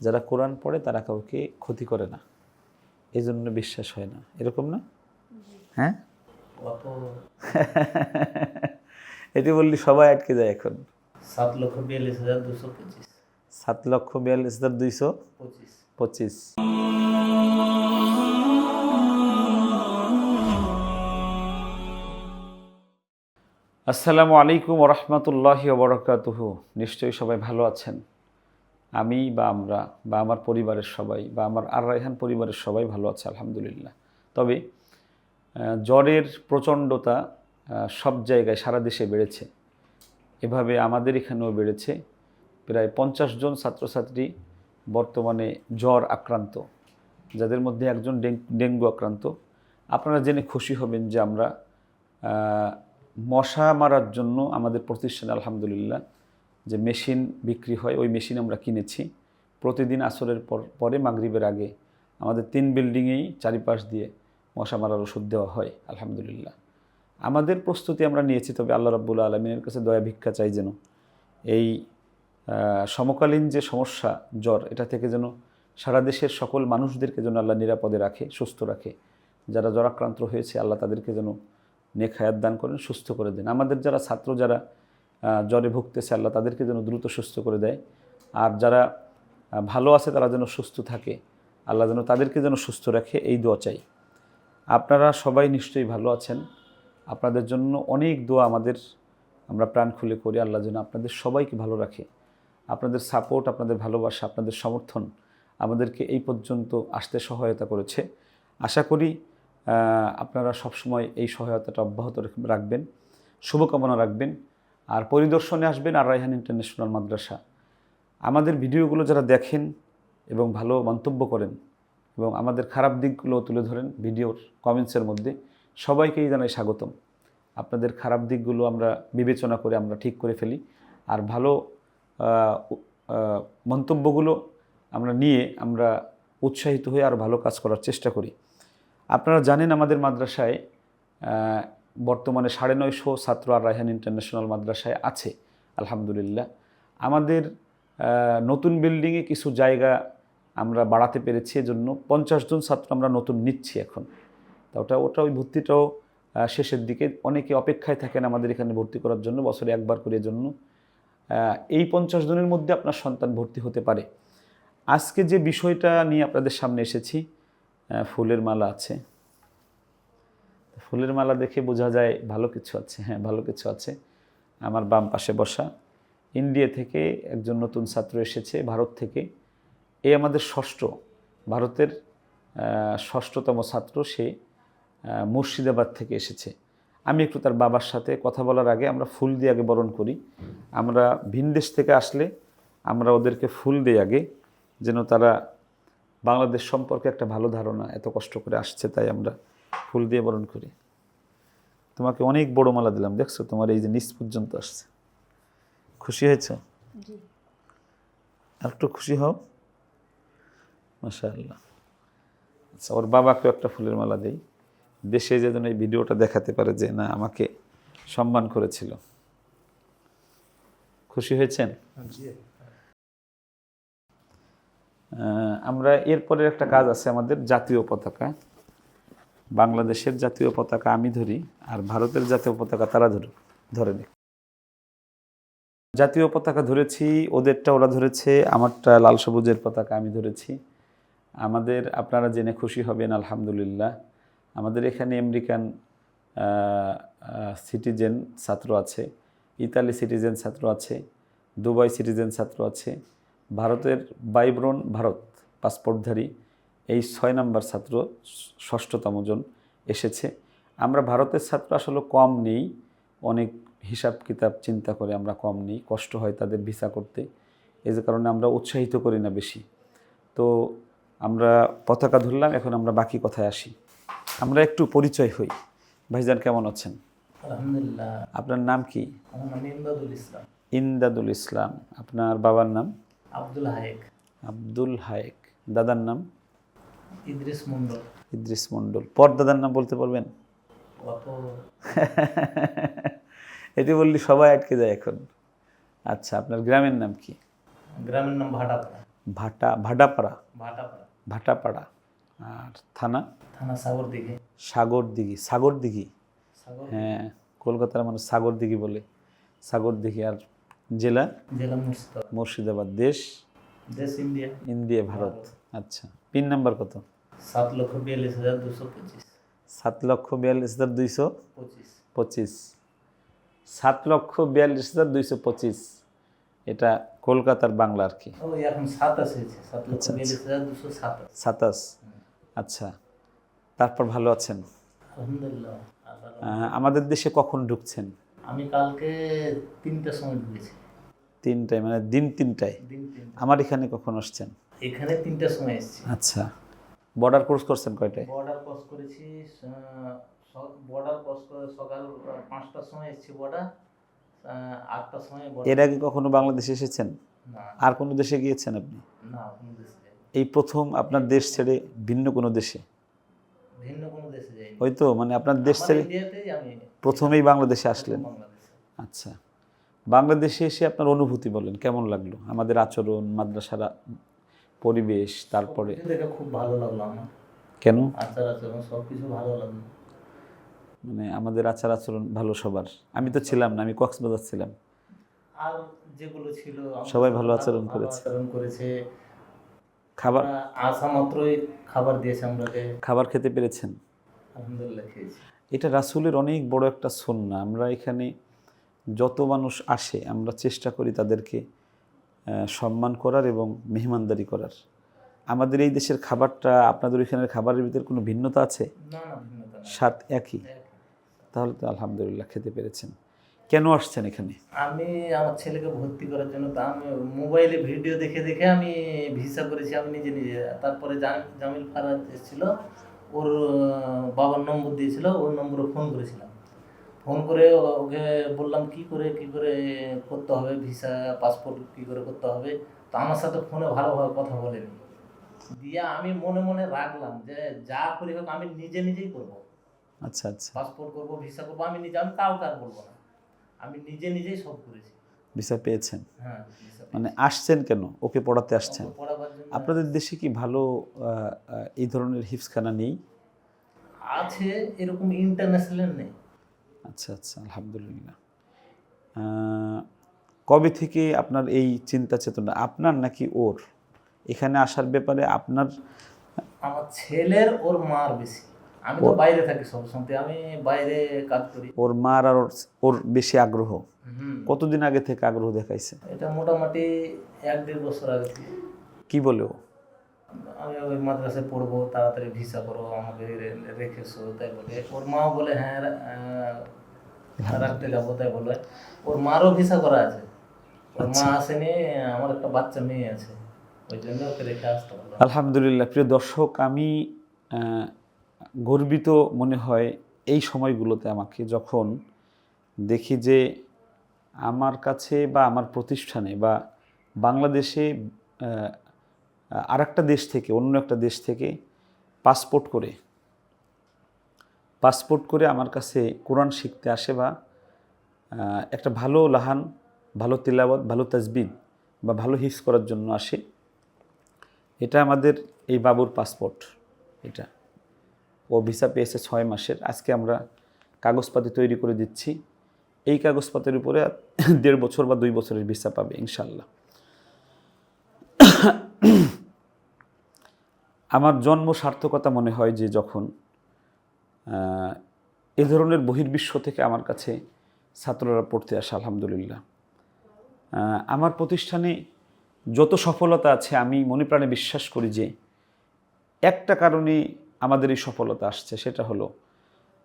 যারা কোরআন পড়ে তারা কাউকে ক্ষতি করে না। এই জন্য বিশ্বাস হয় না। এরকম না? হ্যাঁ? এটি বললি সবাই আটকে যায় এখন। সাত লক্ষ বিয়াল্লিশ হাজার দুশো পঁচিশ। সাত লক্ষ বিয়াল্লিশ হাজার দুইশো পঁচিশ। পঁচিশ। আসসালামু আলাইকুম রহমতুল্লাহ বরকাতুহ। নিশ্চয়ই সবাই ভালো আছেন। আমি বা আমরা বা আমার পরিবারের সবাই বা আমার আর রায়হান পরিবারের সবাই ভালো আছে, আলহামদুলিল্লাহ। তবে জ্বরের প্রচণ্ডতা সব জায়গায়, সারা দেশে বেড়েছে। এভাবে আমাদের এখানেও বেড়েছে। প্রায় পঞ্চাশ জন ছাত্রছাত্রী বর্তমানে জ্বর আক্রান্ত, যাদের মধ্যে একজন ডেঙ্গু আক্রান্ত। আপনারা জেনে খুশি হবেন যে আমরা মশা মারার জন্য আমাদের প্রতিষ্ঠানে, আলহামদুলিল্লাহ যে মেশিন বিক্রি হয়, ওই মেশিন আমরা কিনেছি। প্রতিদিন আসরের পর, পরে মাগরিবের আগে আমাদের তিন বিল্ডিংয়েই চারিপাশ দিয়ে মশা মারার ওষুধ দেওয়া হয়, আলহামদুলিল্লাহ। আমাদের প্রস্তুতি আমরা নিয়েছি, তবে আল্লাহ রাব্বুল আলমিনের কাছে দয়া ভিক্ষা চাই যেন এই সমকালীন যে সমস্যা, জ্বর, এটা থেকে যেন সারা দেশের সকল মানুষদেরকে যেন আল্লাহ নিরাপদে রাখে, সুস্থ রাখে। যারা জ্বরাক্রান্ত হয়েছে, আল্লাহ তাদেরকে যেন নেক হায়াত দান করেন, সুস্থ করে দেন। আমাদের যারা ছাত্র, যারা জ্বরে ভুগতেছে আল্লাহ, তাদেরকে যেন দ্রুত সুস্থ করে দেয়। আর যারা ভালো আছে তারা যেন সুস্থ থাকে। আল্লাহ যেন তাদেরকে যেন সুস্থ রাখে, এই দোয়া চাই। আপনারা সবাই নিশ্চয়ই ভালো আছেন। আপনাদের জন্য অনেক দোয়া আমাদের, আমরা প্রাণ খুলে করি। আল্লাহ যেন আপনাদের সবাইকে ভালো রাখে। আপনাদের সাপোর্ট, আপনাদের ভালোবাসা, আপনাদের সমর্থন আমাদেরকে এই পর্যন্ত আসতে সহায়তা করেছে। আশা করি আপনারা সবসময় এই সহায়তাটা অব্যাহত রেখ- রাখবেন। শুভকামনা রাখবেন। আর পরিদর্শনে আসবেন আর রায়হান ইন্টারন্যাশনাল মাদ্রাসা। আমাদের ভিডিওগুলো যারা দেখেন এবং ভালো মন্তব্য করেন এবং আমাদের খারাপ দিকগুলো তুলে ধরেন ভিডিওর কমেন্টসের মধ্যে, সবাইকেই জানাই স্বাগতম। আপনাদের খারাপ দিকগুলো আমরা বিবেচনা করে আমরা ঠিক করে ফেলি। আর ভালো মন্তব্যগুলো আমরা নিয়ে আমরা উৎসাহিত হয়ে আর ভালো কাজ করার চেষ্টা করি। আপনারা জানেন আমাদের মাদ্রাসায় বর্তমানে সাড়ে নয়শো ছাত্র আর রায়হান ইন্টারন্যাশনাল মাদ্রাসায় আছে, আলহামদুলিল্লাহ। আমাদের নতুন বিল্ডিংয়ে কিছু জায়গা আমরা বাড়াতে পেরেছি, এজন্য পঞ্চাশ জন ছাত্র আমরা নতুন নিচ্ছি এখন। তা ওটা ওটা ওই ভর্তিটাও শেষের দিকে। অনেকে অপেক্ষায় থাকেন আমাদের এখানে ভর্তি করার জন্য, বছরে একবার করে জন্য এই পঞ্চাশ জনের মধ্যে আপনার সন্তান ভর্তি হতে পারে। আজকে যে বিষয়টা নিয়ে আপনাদের সামনে এসেছি ফুলের মালা আছে। ফুলের মালা দেখে বোঝা যায় ভালো কিছু আছে হ্যাঁ ভালো কিছু আছে। আমার বাম পাশে বসা। ইন্ডিয়া থেকে একজন নতুন ছাত্র এসেছে ভারত থেকে। এই আমাদের ষষ্ঠ, ভারতের ষষ্ঠতম ছাত্র। সে মুর্শিদাবাদ থেকে এসেছে। আমি একটু তার বাবার সাথে কথা বলার আগে আমরা ফুল দিয়ে আগে বরণ করি। আমরা ভিনদেশ থেকে আসলে আমরা ওদেরকে ফুল দিই আগে, যেন তারা বাংলাদেশ সম্পর্কে একটা ভালো ধারণা এত কষ্ট করে আসছে, তাই আমরা ফুল দিয়ে বরণ করি। তোমাকে অনেক বড় মালা দিলাম দেখছ? তোমার এই যে নিচ পর্যন্ত আসছে। খুশি হয়েছ? আর একটু খুশি হও। মাশা আল্লাহ আচ্ছা ওর বাবাকেও একটা ফুলের মালা দেই। দেশে যে যেন এই ভিডিওটা দেখাতে পারে যে না আমাকে সম্মান করেছিল। খুশি হয়েছেন? আমরা এরপরে একটা কাজ আছে আমাদের জাতীয় পতাকা। বাংলাদেশের জাতীয় পতাকা আমি ধরি আর ভারতের জাতীয় পতাকা তারা ধরে ধরে নি জাতীয় পতাকা ধরেছি, ওদেরটা ওরা ধরেছে, আমারটা লাল সবুজের পতাকা আমি ধরেছি। আমাদের, আপনারা জেনে খুশি হবেন, আলহামদুলিল্লাহ। আমাদের এখানে আমেরিকান সিটিজেন ছাত্র আছে, ইতালি সিটিজেন ছাত্র আছে, দুবাই সিটিজেন ছাত্র আছে, ভারতের বাইব্রন ভারত, পাসপোর্টধারী। এই ছয় নাম্বার ছাত্র ষষ্ঠতম জন এসেছে। আমরা ভারতের ছাত্র আসলে কম নেই অনেক হিসাব কিতাব চিন্তা করে আমরা কম নেই কষ্ট হয় তাদের ভিসা করতে এই যে কারণে আমরা উৎসাহিত করি না বেশি। তো আমরা পতাকা ধরলাম এখন আমরা বাকি কথায় আসি। আমরা একটু পরিচয় হই। ভাইজান কেমন আছেন? আলহামদুলিল্লাহ। আপনার নাম কি? ইমদাদুল ইসলাম। ইমদাদুল ইসলাম। আপনার বাবার নাম? আব্দুল হায়েক। আব্দুল হায়েক। দাদার নাম? ইদ্রিস মন্ডল ইদ্রিস মণ্ডল। পর দাদার নাম বলতে পারবেন? এটি বললি সবাই আটকে যায় এখন। আচ্ছা আপনার গ্রামের নাম কি? গ্রামের নাম ভাটাপাড়া। ভাটা ভাডাপাড়া ভাটাপাড়া। ভাটাপাড়া। আর থানা? থানা সাগর দিকে সাগর দিঘি সাগর দিঘি হ্যাঁ কলকাতার মানুষ সাগর দিঘি বলে। সাগর দিঘি আর জেলা? জেলা মুর্শিদাবাদ। মুর্শিদাবাদ। দেশ? দেশ ইন্ডিয়া। ইন্ডিয়া ভারত। আচ্ছা পিন নাম্বার কত? সাত লক্ষ বিয়াল্লিশ হাজার দুশো পঁচিশ। সাত লক্ষ বিয়াল্লিশ হাজার দুইশো পঁচিশ। পঁচিশ। সাত লক্ষ বিয়াল্লিশ হাজার দুইশো পঁচিশ। এটা কলকাতার বাংলা আর কি। এখন সাতাশ আচ্ছা, সাতাশ। আচ্ছা তারপর ভালো আছেন? আমাদের দেশে কখন ঢুকছেন? আমি কালকে তিনটার সময় ঢুকেছি। তিনটায় মানে দিন তিনটায়। আমার এখানে কখন আসছেন? এখানে তিনটার সময় এসেছি। আচ্ছা। বর্ডার কোর্স করছেন কয়টায়? বর্ডার ক্রস করেছি বর্ডার ক্রস করে সকাল পাঁচটার সময় এসেছি বর্ডার আটটার সময় এর আগে কখনো বাংলাদেশে এসেছেন? না। আর কোনো দেশে গিয়েছেন আপনি? না কোনো দেশে এই প্রথম আপনার দেশ ছেড়ে ভিন্ন কোনো দেশে? ভিন্ন কোনো দেশে যাইনি। ওই তো মানে আপনার দেশ ছেড়ে প্রথমেই বাংলাদেশে আসলেন। আচ্ছা। বাংলাদেশে এসে আপনার অনুভূতি বলেন কেমন লাগল? আমাদের আচরণ মাদ্রাসার পরিবেশ তারপরে খুব ভালো লাগল আমার। কেন? আচার আচরণ সব কিছু ভালো লাগল। মানে আমাদের আচার আচরণ ভালো সবার। আমি তো ছিলাম না আমি কক্সবাজার ছিলাম। আর যেগুলো ছিল সবাই ভালো আচরণ করেছে। আচরণ করেছে। খাবার আসা মাত্রই খাবার দিয়েছে আমরাকে। খাবার খেতে পেরেছেন? আলহামদুলিল্লাহ খেয়েছি। এটা রাসূলের অনেক বড় একটা সন্না আমরা এখানে যত মানুষ আসে আমরা চেষ্টা করি তাদেরকে সম্মান করার এবং মেহমানদারি করার। আমাদের এই দেশের খাবারটা আপনাদের ওইখানের খাবারের ভিতরে কোনো ভিন্নতা আছে? না না ভিন্নতা না স্বাদ একই? একই। তাহলে তো আলহামদুলিল্লাহ খেতে পেরেছেন। কেন আসছেন এখানে? আমি আমার ছেলেকে ভর্তি করার জন্য তা আমি মোবাইলে ভিডিও দেখে দেখে আমি ভিসা করেছি। আমি নিজে নিজে তারপরে জামিল ফারাজ এসেছিল। ওর বাবার নম্বর দিয়েছিল। ওর নম্বরে ফোন করেছিলাম। ফোন করে ওকে বললাম কি করে কি করে করতে হবে? ভিসা পাসপোর্ট কি করে করতে হবে? তো আমার সাথে ফোনে ভালোভাবে কথা বলেনি। দিয়ে আমি মনে মনে রাখলাম যে যা করি হোক আমি নিজে নিজেই করব। আচ্ছা আচ্ছা। পাসপোর্ট করব ভিসা করব আমি নিজে আমি কাউকে আর বলব না। আমি নিজে নিজেই সব করেছি। ভিসা পেয়েছেন? হ্যাঁ মানে আসছেন কেন? ওকে পড়াতে আসছেন? আপনাদের দেশে কি ভালো এই ধরনের হিফসখানা নেই? আছে এরকম ইন্টারন্যাশনাল নেই। আচ্ছা আচ্ছা আলহামদুলিল্লাহ। কবে থেকে আপনার এই চিন্তা চেতনা? আপনার নাকি ওর? এখানে আসার ব্যাপারে আপনার আমার ছেলের ওর মার বেশি। আমি তো বাইরে থাকি সবসময় আমি বাইরে কাজ করি। ওর মার আর ওর ওর বেশি আগ্রহ? কতদিন আগে থেকে আগ্রহ দেখাইছে? এটা মোটামুটি এক দেড় বছর আগে কি বলে ও? আমি ওই মাদ্রাসায় পড়ব তাড়াতাড়ি ভিসা করো আমাকে রেখেছো তাই বলে। ওর মাও বলে হ্যাঁ রাখতে যাব তাই বলে। ওর মারও ভিসা করা আছে। ওর মা আসেনি আমার একটা বাচ্চা মেয়ে আছে। ওই জন্য ওকে রেখে আসতে আলহামদুলিল্লাহ প্রিয় দর্শক আমি গর্বিত মনে হয় এই সময়গুলোতে আমাকে যখন দেখি যে আমার কাছে বা আমার প্রতিষ্ঠানে বা বাংলাদেশে আর একটা দেশ থেকে, অন্য একটা দেশ থেকে পাসপোর্ট করে পাসপোর্ট করে আমার কাছে কোরআন শিখতে আসে বা একটা ভালো লাহান, ভালো তিলাওয়াত, ভালো তাজবিদ বা ভালো হিস করার জন্য আসে। এটা আমাদের এই বাবুর পাসপোর্ট, এটা। ও ভিসা পেয়েছে ছয় মাসের। আজকে আমরা কাগজপাতি তৈরি করে দিচ্ছি। এই কাগজপাতির উপরে দেড় বছর বা দুই বছরের ভিসা পাবে, ইনশাল্লাহ। আমার জন্ম সার্থকতা মনে হয় যে যখন এ ধরনের বহির্বিশ্ব থেকে আমার কাছে ছাত্ররা পড়তে আসে, আলহামদুলিল্লাহ। আমার প্রতিষ্ঠানে যত সফলতা আছে, আমি মনে প্রাণে বিশ্বাস করি যে একটা কারণে আমাদের এই সফলতা আসছে, সেটা হলো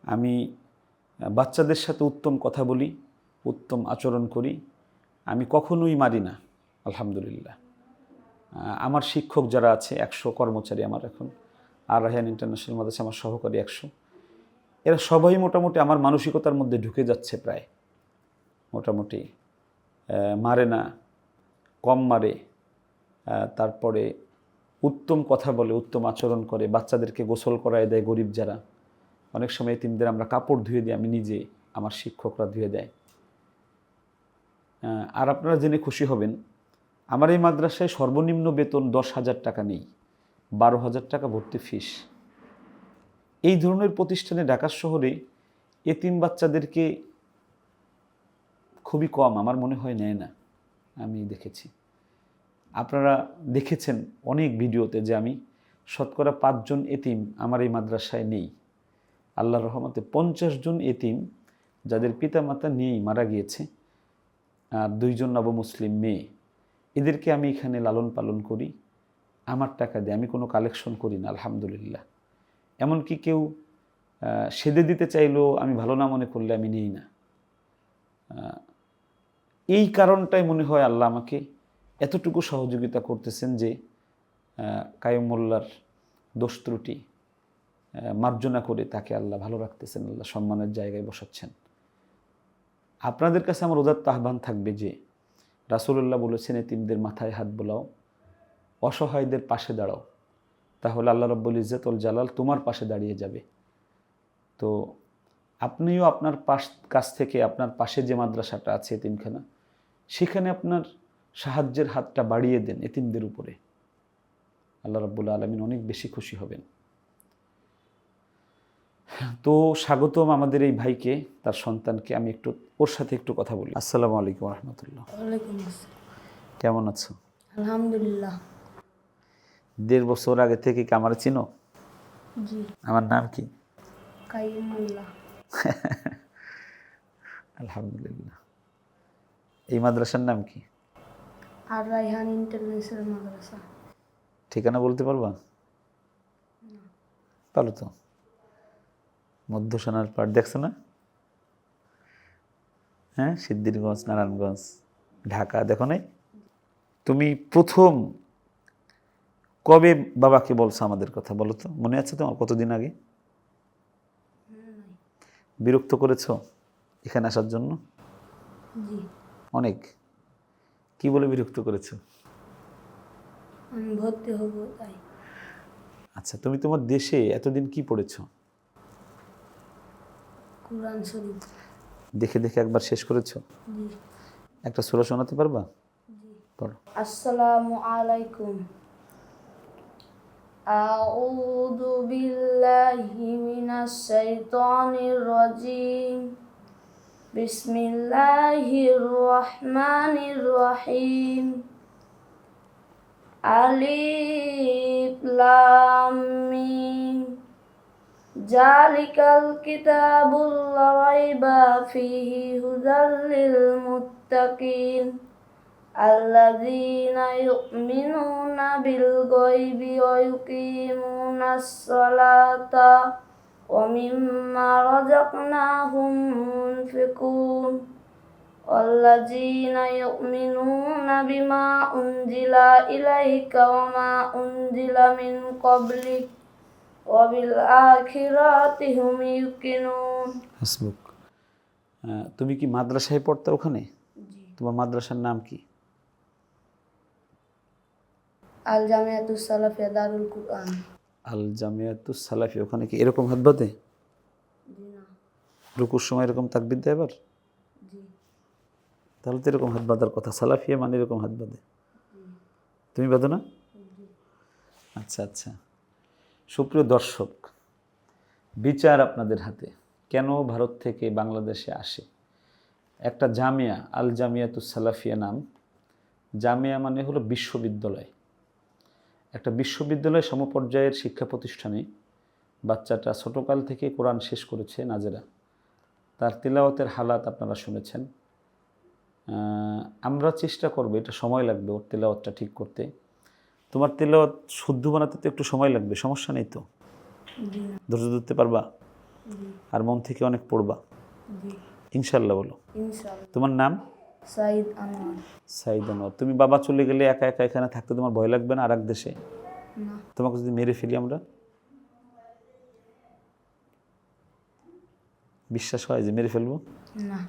আমি বাচ্চাদের সাথে উত্তম কথা বলি, উত্তম আচরণ করি, আমি কখনোই মারি না, আলহামদুলিল্লাহ। আমার শিক্ষক যারা আছে, একশো কর্মচারী আমার এখন। আর রাহান ইন্টারন্যাশনাল মাদ্রাসা আমার সহকারী একশো। এরা সবাই মোটামুটি আমার মানসিকতার মধ্যে ঢুকে যাচ্ছে প্রায়। মোটামুটি মারে না, কম মারে তারপরে উত্তম কথা বলে, উত্তম আচরণ করে, বাচ্চাদেরকে গোসল করায় দেয় গরিব যারা। অনেক সময় তিনদের আমরা কাপড় ধুয়ে দিই, আমি নিজে আমার শিক্ষকরা ধুয়ে দেয়। আর আপনারা জেনে খুশি হবেন আমার এই মাদ্রাসায় সর্বনিম্ন বেতন দশ হাজার টাকা নেই, বারো হাজার টাকা ভর্তি ফিস। এই ধরনের প্রতিষ্ঠানে ঢাকা শহরে এতিম বাচ্চাদেরকে খুবই কম, আমার মনে হয় নেয় না, আমি দেখেছি। আপনারা দেখেছেন অনেক ভিডিওতে যে আমি শতকরা পাঁচজন এতিম আমার এই মাদ্রাসায় নেই। আল্লাহর রহমতে পঞ্চাশ জন এতিম যাদের পিতামাতা নেই, মারা গিয়েছে, আর দুইজন নবমুসলিম মেয়ে। এদেরকে আমি এখানে লালন পালন করি আমার টাকা দিয়ে। আমি কোনো কালেকশন করি না আলহামদুলিল্লাহ। এমনকি কেউ সেদে দিতে চাইলেও আমি ভালো না মনে করলে আমি নিই না। এই কারণটাই মনে হয় আল্লাহ আমাকে এতটুকু সহযোগিতা করতেছেন যে আহ, কায়ুম মোল্লার দোষ ত্রুটি মার্জনা করে তাকে আল্লাহ ভালো রাখতেছেন আল্লাহ সম্মানের জায়গায় বসাচ্ছেন। আপনাদের কাছে আমার উদাত্ত আহ্বান থাকবে যে রাসূলুল্লাহ বলেছেন, এতিমদের মাথায় হাত বোলাও, অসহায়দের পাশে দাঁড়াও। তাহলে আল্লাহ রব্বুল ইজ্জতুল জালাল তোমার পাশে দাঁড়িয়ে যাবে। তো আপনিও আপনার পাশ, কাছ থেকে আপনার পাশে যে মাদ্রাসাটা আছে, এতিমখানা, সেখানে আপনার সাহায্যের হাতটা বাড়িয়ে দেন এতিমদের উপরে। আল্লাহ রব্বুল আলমিন অনেক বেশি খুশি হবেন। তো স্বাগতম আমাদের এই ভাইকে তার সন্তানকে। আমি একটু ওর সাথে একটু কথা বলি। আসসালামু আলাইকুম রহমতুল্লাহ। কেমন আছো? আলহামদুলিল্লাহ। দেড় বছর আগে থেকে কি আমার চিনো? আমার নাম কি? আলহামদুলিল্লাহ। এই মাদ্রাসার নাম কি? আর রাইহান ইন্টারন্যাশনাল মাদ্রাসা। ঠিকানা বলতে পারবা? পারো তো মধ্য সোনার পাট দেখছ না? হ্যাঁ সিদ্ধিরগঞ্জ নারায়ণগঞ্জ ঢাকা দেখো নাই? তুমি প্রথম কবে বাবাকে বলছো আমাদের কথা বলো তো? মনে আছে তোমার কতদিন আগে? বিরক্ত করেছ এখানে আসার জন্য? অনেক। কি বলে বিরক্ত করেছ? আচ্ছা তুমি তোমার দেশে এতদিন কি পড়েছো? কোরআন শরীফ দেখে দেখে একবার শেষ করেছো জি একটা সুরা শোনাতে পারবা পড়ো আসসালামু আলাইকুম أعوذ بالله من الشيطان الرجيم بسم الله الرحمن الرحيم ألف لام ميم জালিকাল কিতাবুল্লা রাইবা ফিহি হুদাল লিল মুত্তাকিন الذين يؤمنون بالغيب ويقيمون الصلاة ومما رزقناهم ينفقون والذين يؤمنون بما أنزل إليك وما أنزل من قبلك হাসবুক। তুমি কি মাদ্রাসায় পড়তে ওখানে? তোমার মাদ্রাসার নাম কি? আল জামিয়াতুস সালাফিয়া দারুল কুরআন। আল জামিয়াতুস সালাফি ওখানে কি এরকম হাত বাঁধে রুকুর সময় এরকম তাকবির দেয় এবার তাহলে তো এরকম হাত বাঁধার কথা। সালাফিয়া মানে এরকম হাত বাঁধে তুমি বাঁধো না? আচ্ছা আচ্ছা। সুপ্রিয় দর্শক, বিচার আপনাদের হাতে। কেন ভারত থেকে বাংলাদেশে আসে? একটা জামিয়া, আল জামিয়াতুস সালাফিয়া নাম। জামিয়া মানে হলো বিশ্ববিদ্যালয়। একটা বিশ্ববিদ্যালয় সমপর্যায়ের শিক্ষা প্রতিষ্ঠানে বাচ্চাটা ছোটোকাল থেকে কোরআন শেষ করেছে নাজেরা। তার তিলাওয়াতের হালাত আপনারা শুনেছেন। আমরা চেষ্টা করব, এটা সময় লাগবে ওর তেলাওয়াতটা ঠিক করতে। তোমার তেলাওয়াত শুদ্ধ বানাতে তো একটু সময় লাগবে সমস্যা নেই তো? ধৈর্য ধরতে পারবা? আর মন থেকে অনেক পড়বা? ইনশাল্লাহ বলো। তোমার নাম? সাইদ আনোয়ার। সাইদ আনোয়ার। তুমি বাবা চলে গেলে একা একা এখানে থাকতে তোমার ভয় লাগবে না আর এক দেশে তোমাকে যদি মেরে ফেলি আমরা? বিশ্বাস হয় যে মেরে ফেলব? না।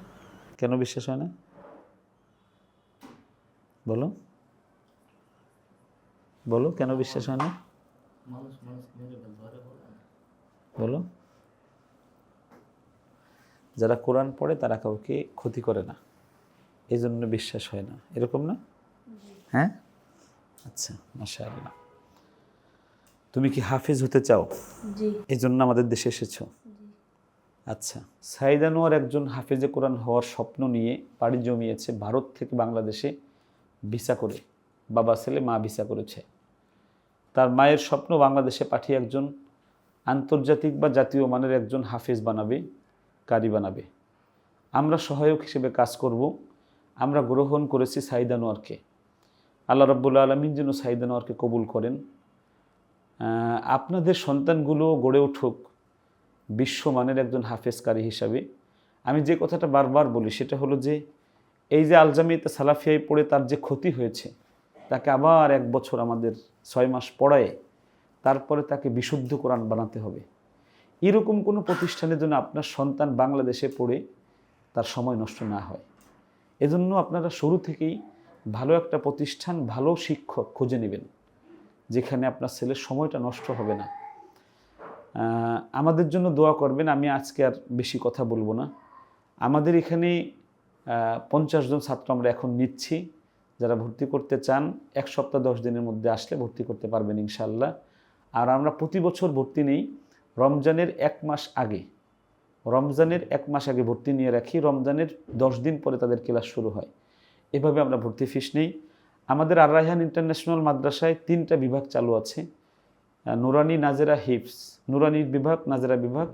কেন বিশ্বাস হয় না? বলো। বলো কেন বিশ্বাস হয় না? বলে যারা কোরআন পড়ে তারা কাউকে ক্ষতি করে না। এই জন্য বিশ্বাস হয় না। এরকম না? হ্যাঁ? আচ্ছা আল্লাহ তুমি কি হাফেজ হতে চাও? এই জন্য আমাদের দেশে এসেছ? আচ্ছা সাইদ আনোয়ার একজন হাফেজে কোরআন হওয়ার স্বপ্ন নিয়ে পাড়ি জমিয়েছে ভারত থেকে বাংলাদেশে ভিসা করে। বাবা ছেলে মা ভিসা করেছে। তার মায়ের স্বপ্ন বাংলাদেশে পাঠিয়ে একজন আন্তর্জাতিক বা জাতীয় মানের একজন হাফেজ বানাবে, কারি বানাবে। আমরা সহায়ক হিসেবে কাজ করব। আমরা গ্রহণ করেছি সাইদ আনোয়ারকে আল্লাহ রব্বুল্লা আলমিন যেন সাইদ কবুল করেন। আপনাদের সন্তানগুলো গড়ে উঠুক বিশ্বমানের একজন হাফেজকারী হিসাবে। আমি যে কথাটা বারবার বলি, সেটা হলো যে, এই যে আলজামিতে সালাফিয়ায় পড়ে তার যে ক্ষতি হয়েছে তাকে আবার এক বছর আমাদের ছয় মাস পড়ায় তারপরে তাকে বিশুদ্ধ কোরআন বানাতে হবে। এরকম কোনো প্রতিষ্ঠানের জন্য আপনার সন্তান বাংলাদেশে পড়ে তার সময় নষ্ট না হয়। এজন্য আপনারা শুরু থেকেই ভালো একটা প্রতিষ্ঠান, ভালো শিক্ষক খুঁজে নেবেন, যেখানে আপনার ছেলের সময়টা নষ্ট হবে না। আমাদের জন্য দোয়া করবেন, আমি আজকে আর বেশি কথা বলব না। আমাদের এখানে পঞ্চাশ জন ছাত্র আমরা এখন নিচ্ছি। যারা ভর্তি করতে চান, এক সপ্তাহ, দশ দিনের মধ্যে আসলে ভর্তি করতে পারবেন ইনশাল্লাহ আর আমরা প্রতি বছর ভর্তি নেই, রমজানের এক মাস আগে, রমজানের এক মাস আগে ভর্তি নিয়ে রাখি, রমজানের দশ দিন পরে তাদের ক্লাস শুরু হয়। এভাবে আমরা ভর্তি ফিস নেই। আমাদের আর রায়হান ইন্টারন্যাশনাল মাদ্রাসায় তিনটা বিভাগ চালু আছে নুরানি নাজেরা হিফস নুরানির বিভাগ, নাজেরা বিভাগ,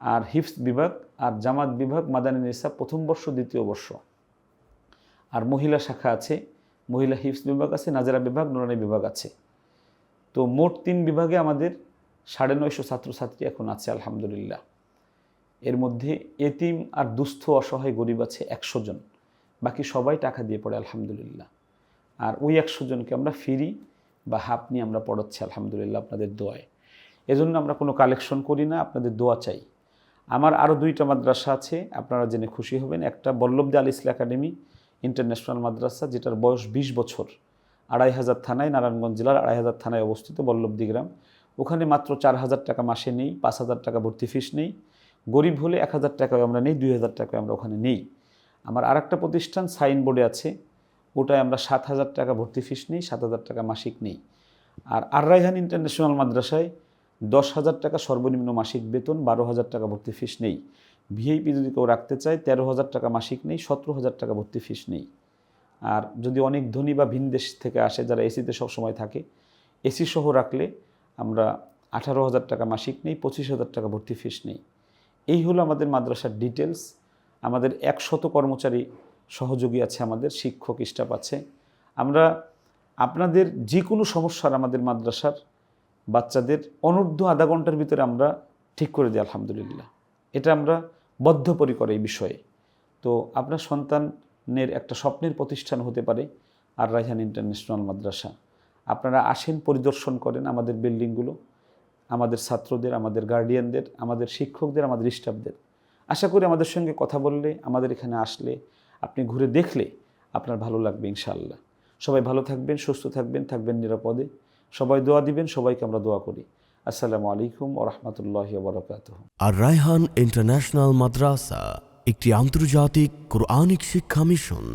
আর হিফস বিভাগ, আর জামাত বিভাগ, মাদানী নিসা প্রথম বর্ষ, দ্বিতীয় বর্ষ। আর মহিলা শাখা আছে, মহিলা হিফস বিভাগ আছে, নাজেরা বিভাগ, নুরানি বিভাগ আছে। তো মোট তিন বিভাগে আমাদের সাড়ে নয়শো ছাত্রছাত্রী এখন আছে, আলহামদুলিল্লাহ। এর মধ্যে এতিম আর দুস্থ অসহায় গরিব আছে একশো জন। বাকি সবাই টাকা দিয়ে পড়ে, আলহামদুলিল্লাহ। আর ওই একশো জনকে আমরা ফিরি বা হাফ নিয়ে আমরা পড়াচ্ছি, আলহামদুলিল্লাহ, আপনাদের দোয়ায়। এজন্য আমরা কোনো কালেকশন করি না, আপনাদের দোয়া চাই। আমার আরও দুইটা মাদ্রাসা আছে, আপনারা জেনে খুশি হবেন। একটা বল্লভদে আল ইসলা একাডেমি ইন্টারন্যাশনাল মাদ্রাসা, যেটার বয়স বিশ বছর। আড়াই হাজার থানায়, নারায়ণগঞ্জ জেলার আড়াই হাজার থানায় অবস্থিত বল্লভদি গ্রাম ওখানে মাত্র চার হাজার টাকা মাসে নেই, পাঁচ হাজার টাকা ভর্তি ফিস নেই। গরিব হলে এক হাজার টাকায় আমরা নেই, দুই হাজার টাকায় আমরা ওখানে নেই। আমার আর একটা প্রতিষ্ঠান সাইন বোর্ডে আছে, ওটায় আমরা সাত হাজার টাকা ভর্তি ফিস নেই, সাত হাজার টাকা মাসিক নেই। আর আর রায়হান ইন্টারন্যাশনাল মাদ্রাসায় দশ হাজার টাকা সর্বনিম্ন মাসিক বেতন, বারো হাজার টাকা ভর্তি ফিস নেই। ভিআইপি যদি কেউ রাখতে চায়, তেরো হাজার টাকা মাসিক নেই, সতেরো হাজার টাকা ভর্তি ফিস নেই। আর যদি অনেক ধনী বা ভিন দেশ থেকে আসে, যারা এসিতে সবসময় থাকে এসি সহ রাখলে আমরা আঠারো হাজার টাকা মাসিক নেই, পঁচিশ হাজার টাকা ভর্তি ফিস নেই। এই হলো আমাদের মাদ্রাসার ডিটেলস আমাদের একশত কর্মচারী সহযোগী আছে আমাদের, শিক্ষক স্টাফ আছে। আমরা আপনাদের যে কোনো সমস্যার আমাদের মাদ্রাসার বাচ্চাদের অনূর্ধ্ব আধা ঘণ্টার ভিতরে আমরা ঠিক করে দিই, আলহামদুলিল্লাহ। এটা আমরা বদ্ধপরিকর এই বিষয়ে। তো আপনার সন্তানের একটা স্বপ্নের প্রতিষ্ঠান হতে পারে আর রাইহান ইন্টারন্যাশনাল মাদ্রাসা। আপনারা আসেন, পরিদর্শন করেন আমাদের বিল্ডিংগুলো, আমাদের ছাত্রদের, আমাদের গার্ডিয়ানদের, আমাদের শিক্ষকদের, আমাদের স্টাফদের। আশা করি আমাদের সঙ্গে কথা বললে, আমাদের এখানে আসলে, আপনি ঘুরে দেখলে আপনার ভালো লাগবে ইনশাআল্লাহ। সবাই ভালো থাকবেন, সুস্থ থাকবেন থাকবেন নিরাপদে। সবাই দোয়া দিবেন, সবাইকে আমরা দোয়া করি। আসসালামু আলাইকুম ও রহমতুল্লাহ বরকাত আর রায়হান ইন্টারন্যাশনাল মাদ্রাসা একটি আন্তর্জাতিক কোরআনিক শিক্ষা মিশন।